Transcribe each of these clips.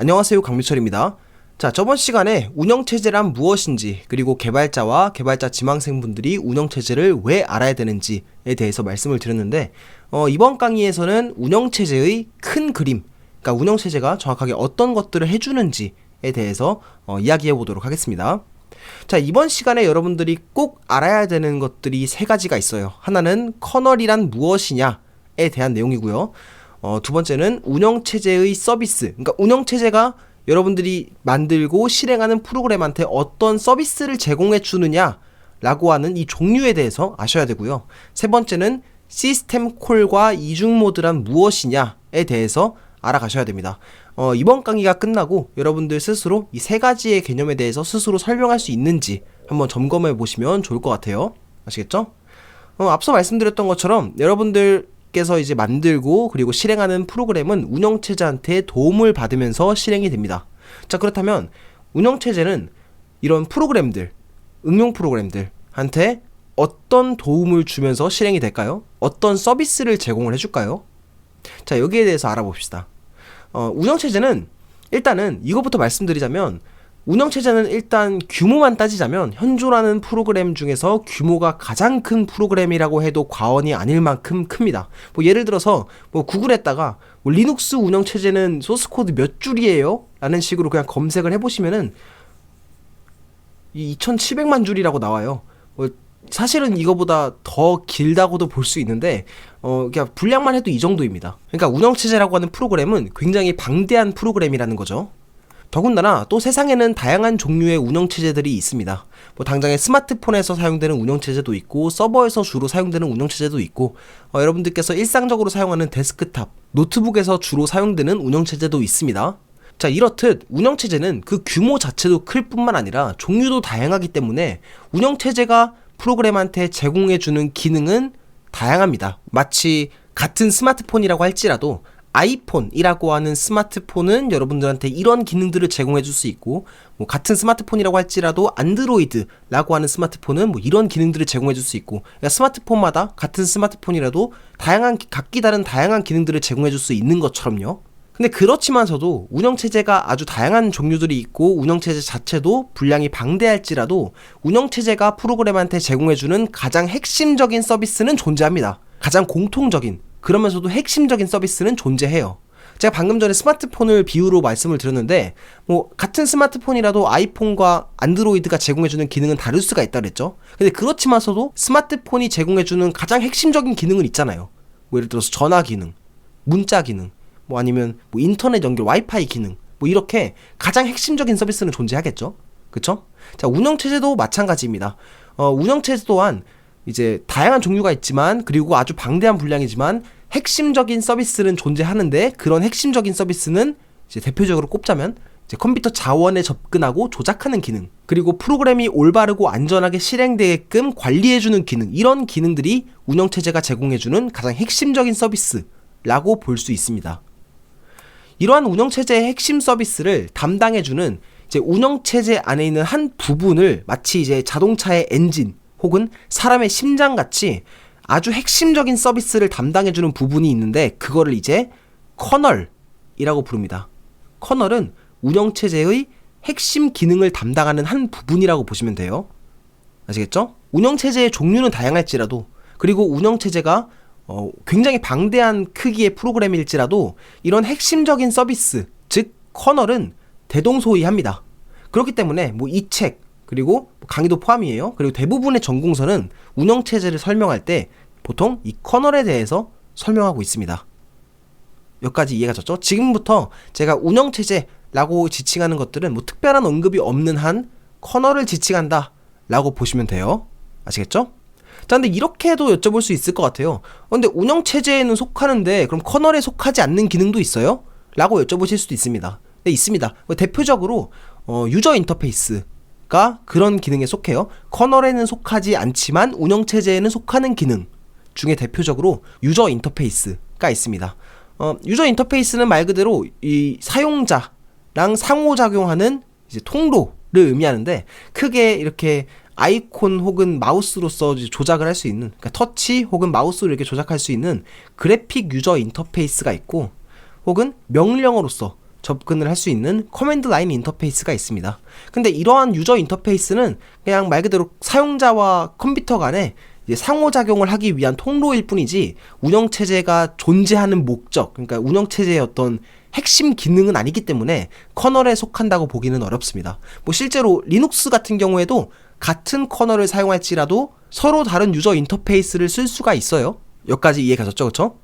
안녕하세요 강미철입니다. 자 저번 시간에 운영체제란 무엇인지 그리고 개발자와 개발자 지망생분들이 운영체제를 왜 알아야 되는지에 대해서 말씀을 드렸는데 어, 이번 강의에서는 운영체제의 큰 그림 그러니까 운영체제가 정확하게 어떤 것들을 해주는지에 대해서 어, 이야기해 보도록 하겠습니다. 자, 이번 시간에 여러분들이 꼭 알아야 되는 것들이 세 가지가 있어요. 하나는 커널이란 무엇이냐에 대한 내용이고요. 어, 두 번째는 운영체제의 서비스. 그러니까 운영체제가 여러분들이 만들고 실행하는 프로그램한테 어떤 서비스를 제공해 주느냐 라고 하는 이 종류에 대해서 아셔야 되고요. 세 번째는 시스템 콜과 이중 모드란 무엇이냐에 대해서 알아가셔야 됩니다. 어, 이번 강의가 끝나고 여러분들 스스로 이 세 가지의 개념에 대해서 스스로 설명할 수 있는지 한번 점검해 보시면 좋을 것 같아요. 아시겠죠? 어, 앞서 말씀드렸던 것처럼 여러분들 께서 이제 만들고 그리고 실행하는 프로그램은 운영체제한테 도움을 받으면서 실행이 됩니다. 자, 그렇다면 운영체제는 이런 프로그램들, 응용 프로그램들한테 어떤 도움을 주면서 실행이 될까요? 어떤 서비스를 제공을 해줄까요? 자, 여기에 대해서 알아봅시다. 어, 운영체제는 일단은 이것부터 말씀드리자면 운영체제는 일단 규모만 따지자면 현존하는 프로그램 중에서 규모가 가장 큰 프로그램이라고 해도 과언이 아닐 만큼 큽니다. 뭐 예를 들어서 뭐 구글에다가 뭐 리눅스 운영체제는 소스코드 몇 줄이에요? 라는 식으로 그냥 검색을 해보시면은 이 2700만 줄이라고 나와요. 뭐 사실은 이거보다 더 길다고도 볼 수 있는데 어 그냥 분량만 해도 이 정도입니다. 그러니까 운영체제라고 하는 프로그램은 굉장히 방대한 프로그램이라는 거죠. 더군다나 또 세상에는 다양한 종류의 운영체제들이 있습니다. 뭐 당장에 스마트폰에서 사용되는 운영체제도 있고 서버에서 주로 사용되는 운영체제도 있고 어, 여러분들께서 일상적으로 사용하는 데스크탑, 노트북에서 주로 사용되는 운영체제도 있습니다. 자, 이렇듯 운영체제는 그 규모 자체도 클 뿐만 아니라 종류도 다양하기 때문에 운영체제가 프로그램한테 제공해주는 기능은 다양합니다. 마치 같은 스마트폰이라고 할지라도 아이폰이라고 하는 스마트폰은 여러분들한테 이런 기능들을 제공해 줄 수 있고 뭐 같은 스마트폰이라고 할지라도 안드로이드라고 하는 스마트폰은 뭐 이런 기능들을 제공해 줄 수 있고 그러니까 스마트폰마다 같은 스마트폰이라도 다양한 각기 다른 다양한 기능들을 제공해 줄 수 있는 것처럼요. 근데 그렇지만서도 운영체제가 아주 다양한 종류들이 있고 운영체제 자체도 분량이 방대할지라도 운영체제가 프로그램한테 제공해주는 가장 핵심적인 서비스는 존재합니다. 가장 공통적인 그러면서도 핵심적인 서비스는 존재해요. 제가 방금 전에 스마트폰을 비유로 말씀을 드렸는데 뭐 같은 스마트폰이라도 아이폰과 안드로이드가 제공해주는 기능은 다를 수가 있다 그랬죠. 근데 그렇지만서도 스마트폰이 제공해주는 가장 핵심적인 기능은 있잖아요. 뭐 예를 들어서 전화 기능, 문자 기능, 뭐 아니면 뭐 인터넷 연결 와이파이 기능 뭐 이렇게 가장 핵심적인 서비스는 존재하겠죠. 그쵸? 자, 운영체제도 마찬가지입니다. 어, 운영체제 또한 이제 다양한 종류가 있지만 그리고 아주 방대한 분량이지만 핵심적인 서비스는 존재하는데 그런 핵심적인 서비스는 이제 대표적으로 꼽자면 이제 컴퓨터 자원에 접근하고 조작하는 기능 그리고 프로그램이 올바르고 안전하게 실행되게끔 관리해주는 기능 이런 기능들이 운영체제가 제공해주는 가장 핵심적인 서비스라고 볼 수 있습니다. 이러한 운영체제의 핵심 서비스를 담당해주는 이제 운영체제 안에 있는 한 부분을 마치 이제 자동차의 엔진 혹은 사람의 심장 같이 아주 핵심적인 서비스를 담당해주는 부분이 있는데 그거를 이제 커널이라고 부릅니다. 커널은 운영체제의 핵심 기능을 담당하는 한 부분이라고 보시면 돼요. 아시겠죠? 운영체제의 종류는 다양할지라도 그리고 운영체제가 어, 굉장히 방대한 크기의 프로그램일지라도 이런 핵심적인 서비스, 즉 커널은 대동소이합니다. 그렇기 때문에 뭐 이 책 그리고 강의도 포함이에요. 그리고 대부분의 전공서는 운영 체제를 설명할 때 보통 이 커널에 대해서 설명하고 있습니다. 여기까지 이해가 됐죠? 지금부터 제가 운영 체제라고 지칭하는 것들은 뭐 특별한 언급이 없는 한 커널을 지칭한다 라고 보시면 돼요. 아시겠죠? 자, 근데 이렇게도 여쭤볼 수 있을 것 같아요. 어, 근데 운영 체제에는 속하는데 그럼 커널에 속하지 않는 기능도 있어요? 라고 여쭤보실 수도 있습니다. 네, 있습니다. 뭐 대표적으로 어, 유저 인터페이스 가 그런 기능에 속해요. 커널에는 속하지 않지만 운영 체제에는 속하는 기능 중에 대표적으로 유저 인터페이스가 있습니다. 어, 유저 인터페이스는 말 그대로 이 사용자랑 상호작용하는 이제 통로를 의미하는데 크게 이렇게 아이콘 혹은 마우스로서 조작을 할 수 있는 그러니까 터치 혹은 마우스로 이렇게 조작할 수 있는 그래픽 유저 인터페이스가 있고 혹은 명령어로서 접근을 할 수 있는 커맨드 라인 인터페이스가 있습니다. 근데 이러한 유저 인터페이스는 그냥 말 그대로 사용자와 컴퓨터 간에 상호작용을 하기 위한 통로일 뿐이지 운영체제가 존재하는 목적, 그러니까 운영체제의 어떤 핵심 기능은 아니기 때문에 커널에 속한다고 보기는 어렵습니다. 뭐 실제로 리눅스 같은 경우에도 같은 커널을 사용할지라도 서로 다른 유저 인터페이스를 쓸 수가 있어요. 여기까지 이해 가셨죠, 그쵸?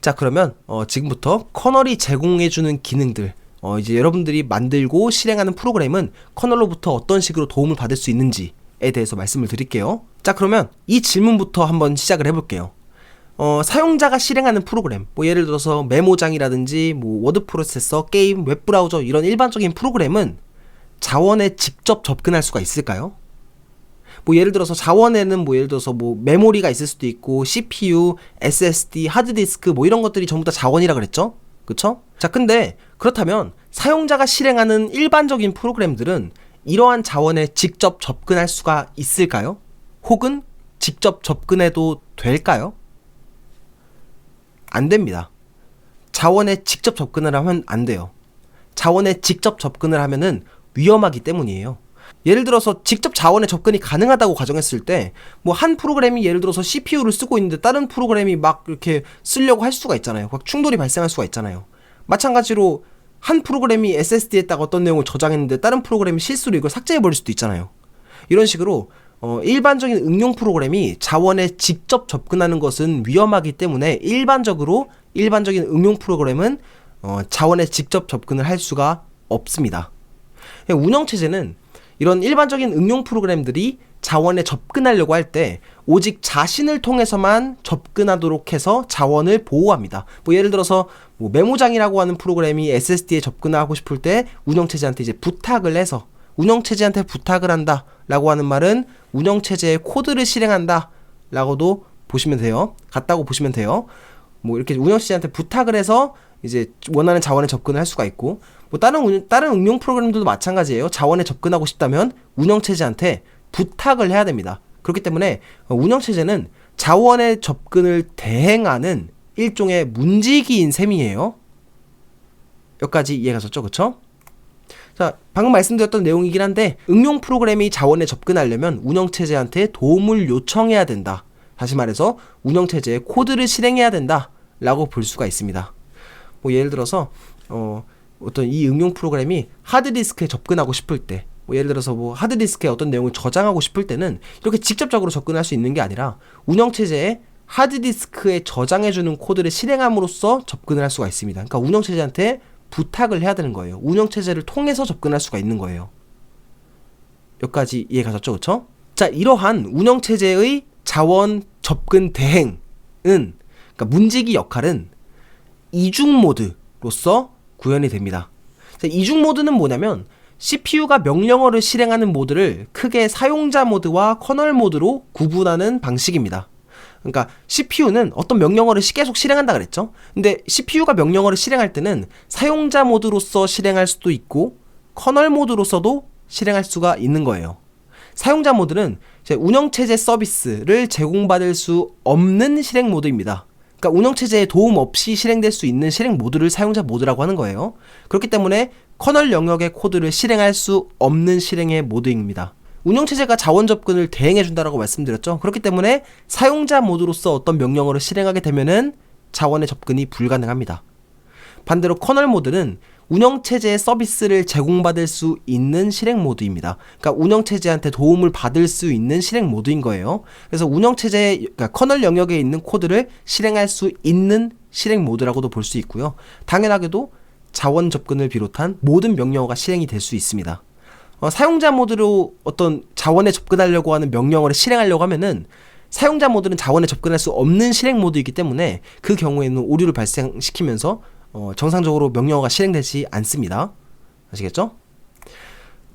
자, 그러면 어, 지금부터 커널이 제공해주는 기능들, 어, 이제 여러분들이 만들고 실행하는 프로그램은 커널로부터 어떤 식으로 도움을 받을 수 있는지에 대해서 말씀을 드릴게요. 자, 그러면 이 질문부터 한번 시작을 해볼게요. 어, 사용자가 실행하는 프로그램, 뭐 예를 들어서 메모장이라든지 뭐 워드 프로세서, 게임, 웹 브라우저 이런 일반적인 프로그램은 자원에 직접 접근할 수가 있을까요? 뭐 예를 들어서 자원에는 뭐 예를 들어서 뭐 메모리가 있을 수도 있고 CPU, SSD, 하드디스크 뭐 이런 것들이 전부 다 자원이라 그랬죠? 그쵸? 자, 근데 그렇다면 사용자가 실행하는 일반적인 프로그램들은 이러한 자원에 직접 접근할 수가 있을까요? 혹은 직접 접근해도 될까요? 안 됩니다. 자원에 직접 접근을 하면 안 돼요. 자원에 직접 접근을 하면은 위험하기 때문이에요. 예를 들어서 직접 자원에 접근이 가능하다고 가정했을 때 뭐 한 프로그램이 예를 들어서 CPU를 쓰고 있는데 다른 프로그램이 막 이렇게 쓰려고 할 수가 있잖아요. 막 충돌이 발생할 수가 있잖아요. 마찬가지로 한 프로그램이 SSD에다가 어떤 내용을 저장했는데 다른 프로그램이 실수로 이걸 삭제해 버릴 수도 있잖아요. 이런 식으로 어, 일반적인 응용 프로그램이 자원에 직접 접근하는 것은 위험하기 때문에 일반적으로 일반적인 응용 프로그램은 어, 자원에 직접 접근을 할 수가 없습니다. 운영 체제는 이런 일반적인 응용 프로그램들이 자원에 접근하려고 할 때 오직 자신을 통해서만 접근하도록 해서 자원을 보호합니다. 뭐 예를 들어서 뭐 메모장이라고 하는 프로그램이 SSD에 접근하고 싶을 때 운영체제한테 이제 부탁을 해서 운영체제한테 부탁을 한다라고 하는 말은 운영체제의 코드를 실행한다 라고도 보시면 돼요. 같다고 보시면 돼요. 뭐 이렇게 운영체제한테 부탁을 해서 이제 원하는 자원에 접근을 할 수가 있고 뭐 다른 운, 다른 응용 프로그램들도 마찬가지예요. 자원에 접근하고 싶다면 운영 체제한테 부탁을 해야 됩니다. 그렇기 때문에 운영 체제는 자원의 접근을 대행하는 일종의 문지기인 셈이에요. 여기까지 이해가 셨죠 그쵸? 자, 방금 말씀드렸던 내용이긴 한데 응용 프로그램이 자원에 접근하려면 운영 체제한테 도움을 요청해야 된다. 다시 말해서 운영 체제에 코드를 실행해야 된다. 라고 볼 수가 있습니다. 뭐 예를 들어서 어, 어떤 이 응용 프로그램이 하드디스크에 접근하고 싶을 때, 뭐 예를 들어서 뭐 하드디스크에 어떤 내용을 저장하고 싶을 때는 이렇게 직접적으로 접근할 수 있는 게 아니라 운영체제에 하드디스크에 저장해주는 코드를 실행함으로써 접근을 할 수가 있습니다. 그러니까 운영체제한테 부탁을 해야 되는 거예요. 운영체제를 통해서 접근할 수가 있는 거예요. 여기까지 이해 가셨죠? 그쵸? 자, 이러한 운영체제의 자원 접근 대행은, 그러니까 문지기 역할은 이중 모드로서 구현이 됩니다. 자, 이중 모드는 뭐냐면, CPU가 명령어를 실행하는 모드를 크게 사용자 모드와 커널 모드로 구분하는 방식입니다. 그러니까 CPU는 어떤 명령어를 계속 실행한다 그랬죠. 근데 CPU가 명령어를 실행할 때는 사용자 모드로서 실행할 수도 있고 커널 모드로서도 실행할 수가 있는 거예요. 사용자 모드는 운영체제 서비스를 제공받을 수 없는 실행 모드입니다. 그러니까 운영 체제에 도움 없이 실행될 수 있는 실행 모드를 사용자 모드라고 하는 거예요. 그렇기 때문에 커널 영역의 코드를 실행할 수 없는 실행의 모드입니다. 운영 체제가 자원 접근을 대행해 준다라고 말씀드렸죠. 그렇기 때문에 사용자 모드로서 어떤 명령어를 실행하게 되면은 자원의 접근이 불가능합니다. 반대로 커널 모드는 운영체제의 서비스를 제공받을 수 있는 실행 모드입니다. 그러니까 운영체제한테 도움을 받을 수 있는 실행 모드인 거예요. 그래서 운영체제, 그러니까 커널 영역에 있는 코드를 실행할 수 있는 실행 모드라고도 볼 수 있고요. 당연하게도 자원 접근을 비롯한 모든 명령어가 실행이 될 수 있습니다. 어, 사용자 모드로 어떤 자원에 접근하려고 하는 명령어를 실행하려고 하면은 사용자 모드는 자원에 접근할 수 없는 실행 모드이기 때문에 그 경우에는 오류를 발생시키면서 어, 정상적으로 명령어가 실행되지 않습니다. 아시겠죠?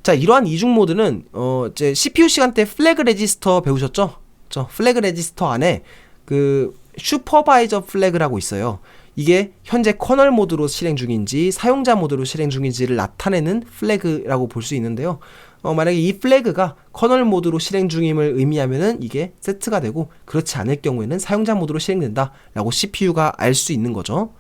자, 이러한 이중 모드는 어, 이제 CPU 시간 때 플래그 레지스터 배우셨죠? 저 플래그 레지스터 안에 그 슈퍼바이저 플래그라고 있어요. 이게 현재 커널 모드로 실행 중인지 사용자 모드로 실행 중인지를 나타내는 플래그라고 볼 수 있는데요. 어, 만약에 이 플래그가 커널 모드로 실행 중임을 의미하면은 이게 세트가 되고 그렇지 않을 경우에는 사용자 모드로 실행된다라고 CPU가 알 수 있는 거죠.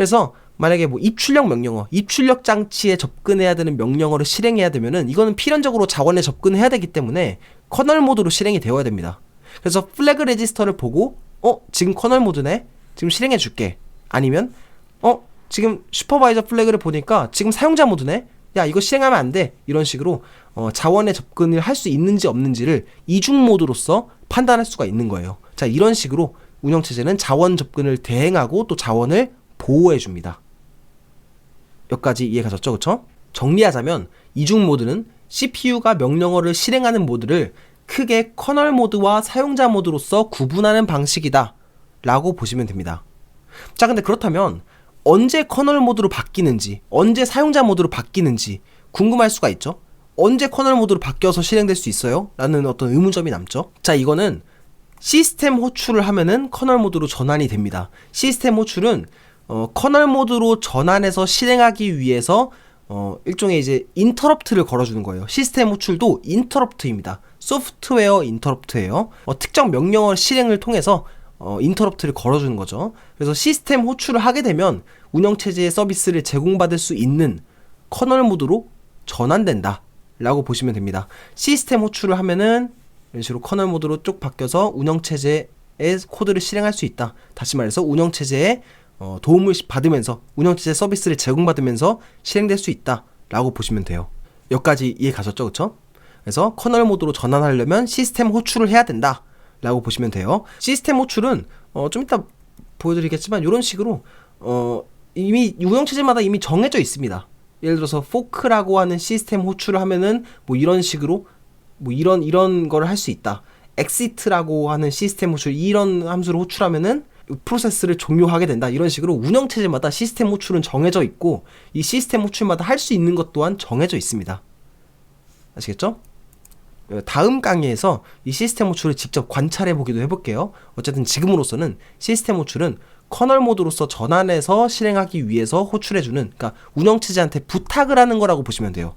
그래서 만약에 뭐 입출력 명령어, 입출력 장치에 접근해야 되는 명령어를 실행해야 되면은 이거는 필연적으로 자원에 접근해야 되기 때문에 커널 모드로 실행이 되어야 됩니다. 그래서 플래그 레지스터를 보고 어 지금 커널 모드네? 지금 실행해 줄게. 아니면 어 지금 슈퍼바이저 플래그를 보니까 지금 사용자 모드네? 야 이거 실행하면 안 돼. 이런 식으로 어, 자원에 접근을 할 수 있는지 없는지를 이중 모드로서 판단할 수가 있는 거예요. 자 이런 식으로 운영체제는 자원 접근을 대행하고 또 자원을 보호해 줍니다. 여기까지 이해 가셨죠? 그쵸? 정리하자면 이중 모드는 CPU가 명령어를 실행하는 모드를 크게 커널 모드와 사용자 모드로서 구분하는 방식이다 라고 보시면 됩니다. 자 근데 그렇다면 언제 커널 모드로 바뀌는지 언제 사용자 모드로 바뀌는지 궁금할 수가 있죠? 언제 커널 모드로 바뀌어서 실행될 수 있어요? 라는 어떤 의문점이 남죠? 자 이거는 시스템 호출을 하면은 커널 모드로 전환이 됩니다. 시스템 호출은 어, 커널 모드로 전환해서 실행하기 위해서 어, 일종의 이제 인터럽트를 걸어주는 거예요. 시스템 호출도 인터럽트입니다. 소프트웨어 인터럽트예요. 어, 특정 명령어 실행을 통해서 어, 인터럽트를 걸어주는 거죠. 그래서 시스템 호출을 하게 되면 운영체제의 서비스를 제공받을 수 있는 커널 모드로 전환된다. 라고 보시면 됩니다. 시스템 호출을 하면은 이런 식으로 커널 모드로 쭉 바뀌어서 운영체제의 코드를 실행할 수 있다. 다시 말해서 운영체제에 어, 도움을 받으면서 운영체제 서비스를 제공받으면서 실행될 수 있다라고 보시면 돼요. 여기까지 이해 가셨죠, 그쵸? 그래서 커널 모드로 전환하려면 시스템 호출을 해야 된다라고 보시면 돼요. 시스템 호출은 어, 좀 이따 보여드리겠지만 이런 식으로 어, 이미 운영체제마다 이미 정해져 있습니다. 예를 들어서 포크라고 하는 시스템 호출을 하면은 뭐 이런 식으로 뭐 이런 이런 거를 할수 있다. 엑시트라고 하는 시스템 호출 이런 함수를 호출하면은 프로세스를 종료하게 된다. 이런 식으로 운영체제마다 시스템 호출은 정해져 있고 이 시스템 호출마다 할 수 있는 것 또한 정해져 있습니다. 아시겠죠? 어, 다음 강의에서 이 시스템 호출을 직접 관찰해 보기도 해볼게요. 어쨌든 지금으로서는 시스템 호출은 커널 모드로서 전환해서 실행하기 위해서 호출해주는, 그러니까 운영체제한테 부탁을 하는 거라고 보시면 돼요.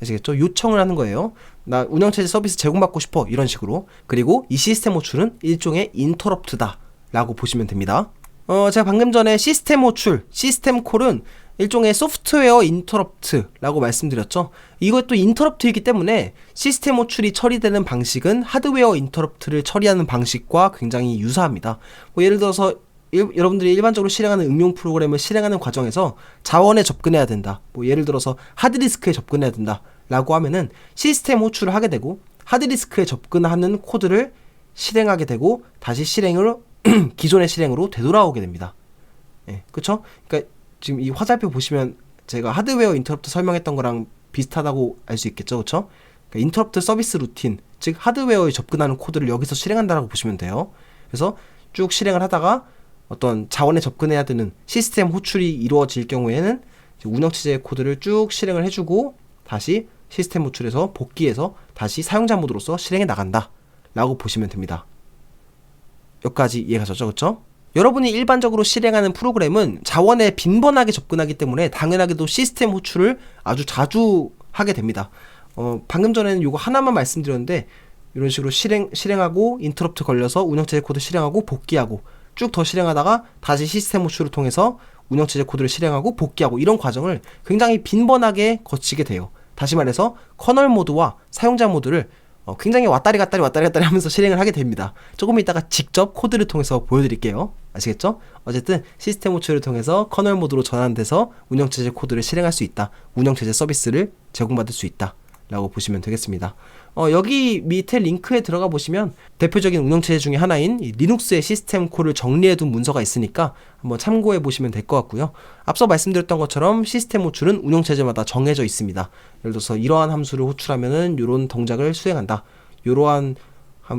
아시겠죠? 요청을 하는 거예요. 나 운영체제 서비스 제공받고 싶어. 이런 식으로. 그리고 이 시스템 호출은 일종의 인터럽트다. 라고 보시면 됩니다. 어, 제가 방금 전에 시스템 호출, 시스템 콜은 일종의 소프트웨어 인터럽트라고 말씀드렸죠. 이것도 인터럽트이기 때문에 시스템 호출이 처리되는 방식은 하드웨어 인터럽트를 처리하는 방식과 굉장히 유사합니다. 뭐 예를 들어서 일, 여러분들이 일반적으로 실행하는 응용 프로그램을 실행하는 과정에서 자원에 접근해야 된다. 뭐 예를 들어서 하드디스크에 접근해야 된다. 라고 하면은 시스템 호출을 하게 되고 하드디스크에 접근하는 코드를 실행하게 되고 다시 실행을 기존의 실행으로 되돌아오게 됩니다. 예, 그쵸? 그러니까 지금 이 화살표 보시면 제가 하드웨어 인터럽트 설명했던 거랑 비슷하다고 알 수 있겠죠, 그쵸? 그러니까 인터럽트 서비스 루틴, 즉 하드웨어에 접근하는 코드를 여기서 실행한다라고 보시면 돼요. 그래서 쭉 실행을 하다가 어떤 자원에 접근해야 되는 시스템 호출이 이루어질 경우에는 운영체제 코드를 쭉 실행을 해주고 다시 시스템 호출에서 복귀해서 다시 사용자 모드로서 실행해 나간다. 라고 보시면 됩니다. 여기까지 이해가셨죠? 그쵸? 여러분이 일반적으로 실행하는 프로그램은 자원에 빈번하게 접근하기 때문에 당연하게도 시스템 호출을 아주 자주 하게 됩니다. 어, 방금 전에는 이거 하나만 말씀드렸는데 이런 식으로 실행 실행하고 인터럽트 걸려서 운영체제 코드 실행하고 복귀하고 쭉 더 실행하다가 다시 시스템 호출을 통해서 운영체제 코드를 실행하고 복귀하고 이런 과정을 굉장히 빈번하게 거치게 돼요. 다시 말해서 커널 모드와 사용자 모드를 어, 굉장히 왔다리 갔다리 왔다리 갔다리 하면서 실행을 하게 됩니다. 조금 이따가 직접 코드를 통해서 보여드릴게요. 아시겠죠? 어쨌든 시스템 호출을 통해서 커널 모드로 전환돼서 운영체제 코드를 실행할 수 있다. 운영체제 서비스를 제공받을 수 있다. 라고 보시면 되겠습니다. 어, 여기 밑에 링크에 들어가 보시면 대표적인 운영체제 중에 하나인 리눅스의 시스템 콜을 정리해둔 문서가 있으니까 한번 참고해 보시면 될 것 같고요. 앞서 말씀드렸던 것처럼 시스템 호출은 운영체제마다 정해져 있습니다. 예를 들어서 이러한 함수를 호출하면은 이런 동작을 수행한다. 이러한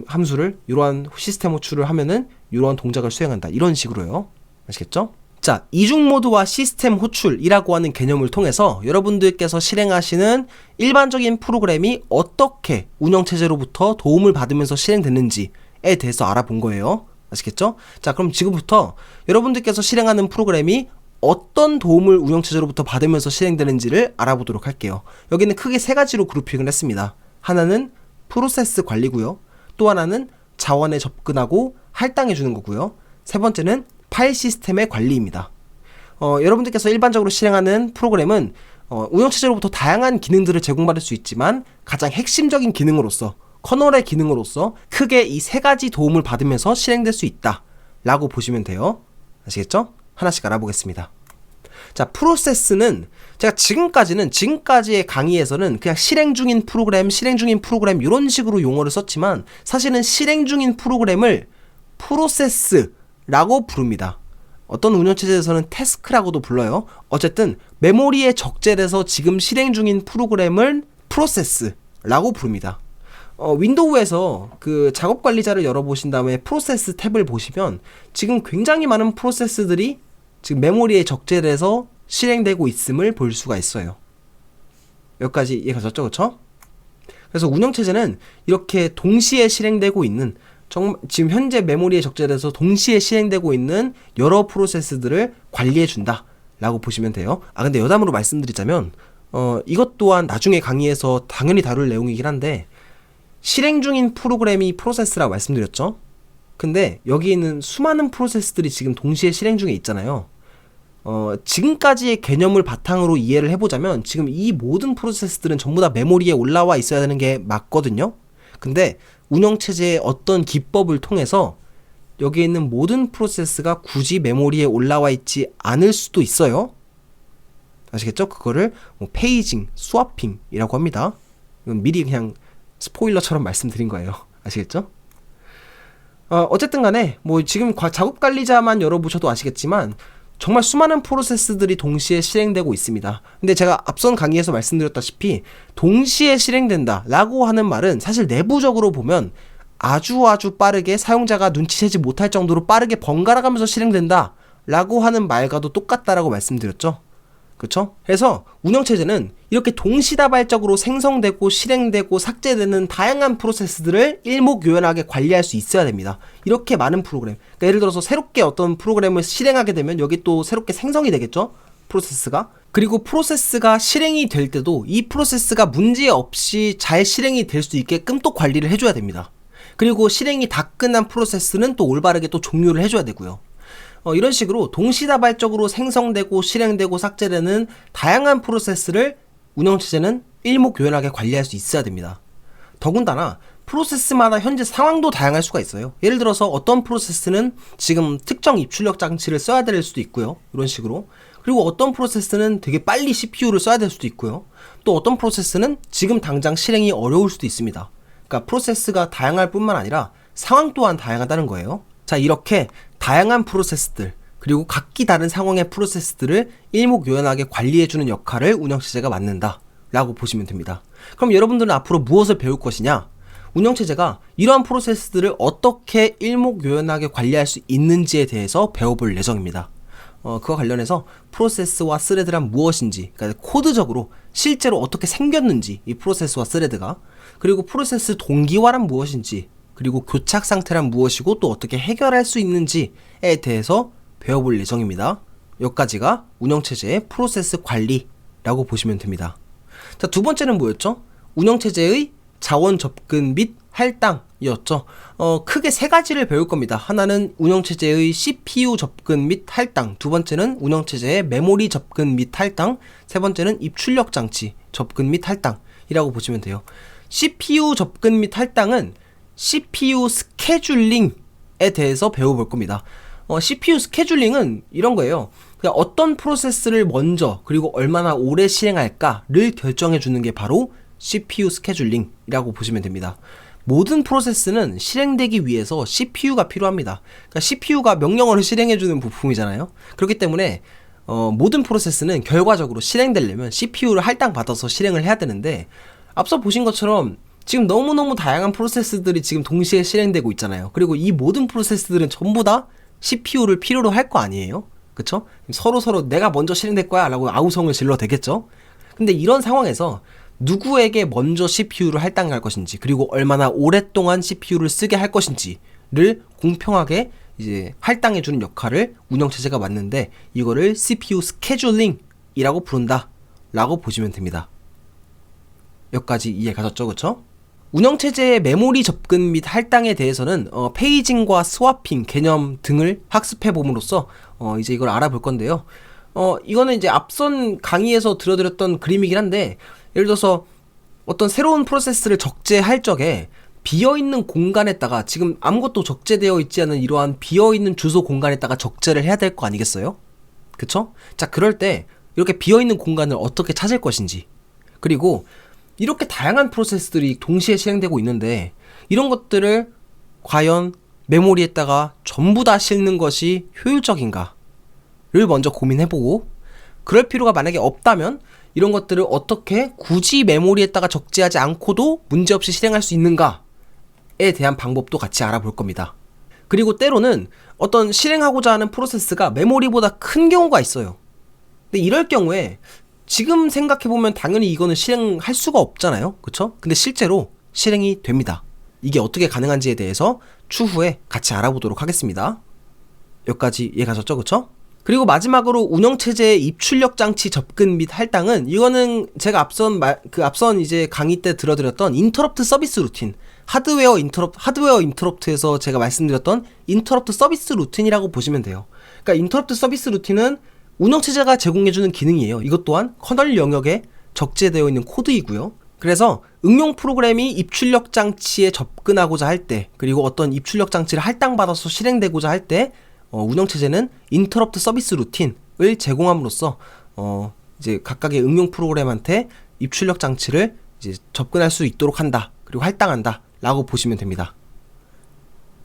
함수를 이러한 시스템 호출을 하면은 이러한 동작을 수행한다. 이런 식으로요. 아시겠죠? 자, 이중 모드와 시스템 호출이라고 하는 개념을 통해서 여러분들께서 실행하시는 일반적인 프로그램이 어떻게 운영체제로부터 도움을 받으면서 실행됐는지에 대해서 알아본 거예요. 아시겠죠? 자, 그럼 지금부터 여러분들께서 실행하는 프로그램이 어떤 도움을 운영체제로부터 받으면서 실행되는지를 알아보도록 할게요. 여기는 크게 세 가지로 그룹핑을 했습니다. 하나는 프로세스 관리고요. 또 하나는 자원에 접근하고 할당해 주는 거고요. 세 번째는 파일 시스템의 관리입니다. 어, 여러분들께서 일반적으로 실행하는 프로그램은 어, 운영체제로부터 다양한 기능들을 제공받을 수 있지만 가장 핵심적인 기능으로서 커널의 기능으로서 크게 이 세 가지 도움을 받으면서 실행될 수 있다 라고 보시면 돼요 아시겠죠? 하나씩 알아보겠습니다 자 프로세스는 제가 지금까지는 지금까지의 강의에서는 그냥 실행 중인 프로그램 실행 중인 프로그램 이런 식으로 용어를 썼지만 사실은 실행 중인 프로그램을 프로세스 라고 부릅니다 어떤 운영체제에서는 태스크라고도 불러요. 어쨌든 메모리에 적재돼서 지금 실행 중인 프로그램을 프로세스라고 부릅니다. 어, 윈도우에서 그 작업 관리자를 열어보신 다음에 프로세스 탭을 보시면 지금 굉장히 많은 프로세스들이 지금 메모리에 적재돼서 실행되고 있음을 볼 수가 있어요. 여기까지 이해가셨죠? 그쵸? 그래서 운영체제는 이렇게 동시에 실행되고 있는 정, 지금 현재 메모리에 적재돼서 동시에 실행되고 있는 여러 프로세스들을 관리해 준다 라고 보시면 돼요. 아 근데 여담으로 말씀드리자면 어, 이것 또한 나중에 강의에서 당연히 다룰 내용이긴 한데 실행 중인 프로그램이 프로세스라고 말씀드렸죠? 근데 여기 있는 수많은 프로세스들이 지금 동시에 실행 중에 있잖아요. 어, 지금까지의 개념을 바탕으로 이해를 해보자면 지금 이 모든 프로세스들은 전부 다 메모리에 올라와 있어야 되는 게 맞거든요? 근데 운영체제의 어떤 기법을 통해서 여기에 있는 모든 프로세스가 굳이 메모리에 올라와 있지 않을 수도 있어요. 아시겠죠? 그거를 뭐 페이징, 스와핑이라고 합니다. 이건 미리 그냥 스포일러처럼 말씀드린 거예요. 아시겠죠? 어, 어쨌든 간에 뭐 지금 작업 관리자만 열어보셔도 아시겠지만 정말 수많은 프로세스들이 동시에 실행되고 있습니다. 근데 제가 앞선 강의에서 말씀드렸다시피 동시에 실행된다 라고 하는 말은 사실 내부적으로 보면 아주 아주 빠르게 사용자가 눈치채지 못할 정도로 빠르게 번갈아 가면서 실행된다 라고 하는 말과도 똑같다라고 말씀드렸죠. 그쵸? 그래서 운영체제는 이렇게 동시다발적으로 생성되고 실행되고 삭제되는 다양한 프로세스들을 일목요연하게 관리할 수 있어야 됩니다. 이렇게 많은 프로그램. 그러니까 예를 들어서 새롭게 어떤 프로그램을 실행하게 되면 여기 또 새롭게 생성이 되겠죠? 프로세스가. 그리고 프로세스가 실행이 될 때도 이 프로세스가 문제 없이 잘 실행이 될 수 있게끔 또 관리를 해줘야 됩니다. 그리고 실행이 다 끝난 프로세스는 또 올바르게 또 종료를 해줘야 되고요. 어, 이런 식으로 동시다발적으로 생성되고 실행되고 삭제되는 다양한 프로세스를 운영체제는 일목요연하게 관리할 수 있어야 됩니다. 더군다나 프로세스마다 현재 상황도 다양할 수가 있어요. 예를 들어서 어떤 프로세스는 지금 특정 입출력 장치를 써야 될 수도 있고요. 이런 식으로. 그리고 어떤 프로세스는 되게 빨리 CPU를 써야 될 수도 있고요. 또 어떤 프로세스는 지금 당장 실행이 어려울 수도 있습니다. 그러니까 프로세스가 다양할 뿐만 아니라 상황 또한 다양하다는 거예요. 자, 이렇게 다양한 프로세스들 그리고 각기 다른 상황의 프로세스들을 일목요연하게 관리해주는 역할을 운영체제가 맡는다 라고 보시면 됩니다. 그럼 여러분들은 앞으로 무엇을 배울 것이냐? 운영체제가 이러한 프로세스들을 어떻게 일목요연하게 관리할 수 있는지에 대해서 배워볼 예정입니다. 어, 그와 관련해서 프로세스와 스레드란 무엇인지, 그러니까 코드적으로 실제로 어떻게 생겼는지, 이 프로세스와 스레드가, 그리고 프로세스 동기화란 무엇인지, 그리고 교착 상태란 무엇이고 또 어떻게 해결할 수 있는지에 대해서 배워볼 예정입니다. 여기까지가 운영체제의 프로세스 관리라고 보시면 됩니다. 자, 두 번째는 뭐였죠? 운영체제의 자원 접근 및 할당이었죠. 어, 크게 세 가지를 배울 겁니다. 하나는 운영체제의 CPU 접근 및 할당, 두 번째는 운영체제의 메모리 접근 및 할당, 세 번째는 입출력 장치 접근 및 할당이라고 보시면 돼요. CPU 접근 및 할당은 CPU 스케줄링에 대해서 배워볼 겁니다. 어, CPU 스케줄링은 이런 거예요. 그냥 어떤 프로세스를 먼저 그리고 얼마나 오래 실행할까를 결정해 주는 게 바로 CPU 스케줄링이라고 보시면 됩니다. 모든 프로세스는 실행되기 위해서 CPU가 필요합니다. 그러니까 CPU가 명령어를 실행해 주는 부품이잖아요. 그렇기 때문에 어, 모든 프로세스는 결과적으로 실행되려면 CPU를 할당받아서 실행을 해야 되는데 앞서 보신 것처럼 지금 너무너무 다양한 프로세스들이 지금 동시에 실행되고 있잖아요. 그리고 이 모든 프로세스들은 전부 다 CPU를 필요로 할 거 아니에요? 그쵸? 서로 서로 내가 먼저 실행될 거야 라고 아우성을 질러 되겠죠? 근데 이런 상황에서 누구에게 먼저 CPU를 할당할 것인지 그리고 얼마나 오랫동안 CPU를 쓰게 할 것인지를 공평하게 이제 할당해 주는 역할을 운영 체제가 맡는데 이거를 CPU 스케줄링이라고 부른다 라고 보시면 됩니다. 여기까지 이해 가셨죠? 그쵸? 운영체제의 메모리 접근 및 할당에 대해서는 어, 페이징과 스와핑 개념 등을 학습해 봄으로써 어, 이제 이걸 알아볼 건데요. 어, 이거는 이제 앞선 강의에서 들어드렸던 그림이긴 한데, 예를 들어서 어떤 새로운 프로세스를 적재할 적에 비어있는 공간에다가 지금 아무것도 적재되어 있지 않은 이러한 비어있는 주소 공간에다가 적재를 해야 될 거 아니겠어요? 그쵸? 자, 그럴 때 이렇게 비어있는 공간을 어떻게 찾을 것인지, 그리고 이렇게 다양한 프로세스들이 동시에 실행되고 있는데, 이런 것들을 과연 메모리에다가 전부 다 실는 것이 효율적인가? 를 먼저 고민해보고 그럴 필요가 만약에 없다면 이런 것들을 어떻게 굳이 메모리에다가 적재하지 않고도 문제없이 실행할 수 있는가에 대한 방법도 같이 알아볼 겁니다. 그리고 때로는 어떤 실행하고자 하는 프로세스가 메모리보다 큰 경우가 있어요. 근데 이럴 경우에 지금 생각해보면 당연히 이거는 실행할 수가 없잖아요. 그쵸? 근데 실제로 실행이 됩니다. 이게 어떻게 가능한지에 대해서 추후에 같이 알아보도록 하겠습니다. 여기까지 이해 가셨죠? 그쵸? 그리고 마지막으로 운영체제의 입출력 장치 접근 및 할당은 이거는 제가 앞선 말, 그 앞선 이제 강의 때 들어드렸던 인터럽트 서비스 루틴 하드웨어 인터럽 하드웨어 인터럽트에서 제가 말씀드렸던 인터럽트 서비스 루틴이라고 보시면 돼요. 그러니까 인터럽트 서비스 루틴은 운영체제가 제공해주는 기능이에요. 이것 또한 커널 영역에 적재되어 있는 코드이고요. 그래서 응용 프로그램이 입출력 장치에 접근하고자 할 때, 그리고 어떤 입출력 장치를 할당받아서 실행되고자 할 때, 어, 운영체제는 인터럽트 서비스 루틴을 제공함으로써 어, 이제 각각의 응용 프로그램한테 입출력 장치를 이제 접근할 수 있도록 한다. 그리고 할당한다. 라고 보시면 됩니다.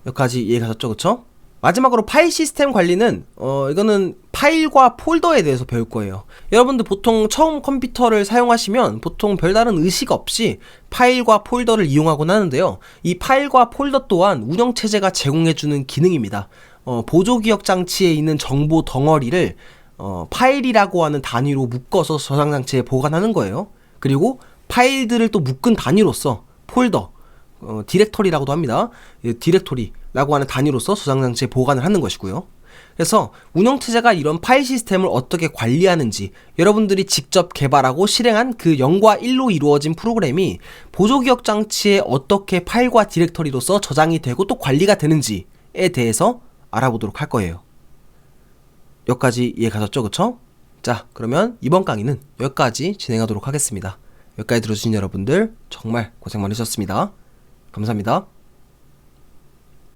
여기까지 이해 가셨죠? 그쵸? 마지막으로 파일 시스템 관리는 어 이거는 파일과 폴더에 대해서 배울 거예요. 여러분들 보통 처음 컴퓨터를 사용하시면 보통 별다른 의식 없이 파일과 폴더를 이용하곤 하는데요. 이 파일과 폴더 또한 운영 체제가 제공해 주는 기능입니다. 어 보조 기억 장치에 있는 정보 덩어리를 어 파일이라고 하는 단위로 묶어서 저장 장치에 보관하는 거예요. 그리고 파일들을 또 묶은 단위로서 폴더 어, 디렉터리라고도 합니다. 이 디렉토리 라고 하는 단위로서 저장 장치에 보관을 하는 것이고요. 그래서 운영체제가 이런 파일 시스템을 어떻게 관리하는지 여러분들이 직접 개발하고 실행한 그 0과 1로 이루어진 프로그램이 보조기억 장치에 어떻게 파일과 디렉터리로서 저장이 되고 또 관리가 되는지에 대해서 알아보도록 할 거예요. 여기까지 이해 가셨죠? 그쵸? 자, 그러면 이번 강의는 여기까지 진행하도록 하겠습니다. 여기까지 들어주신 여러분들 정말 고생 많으셨습니다. 감사합니다.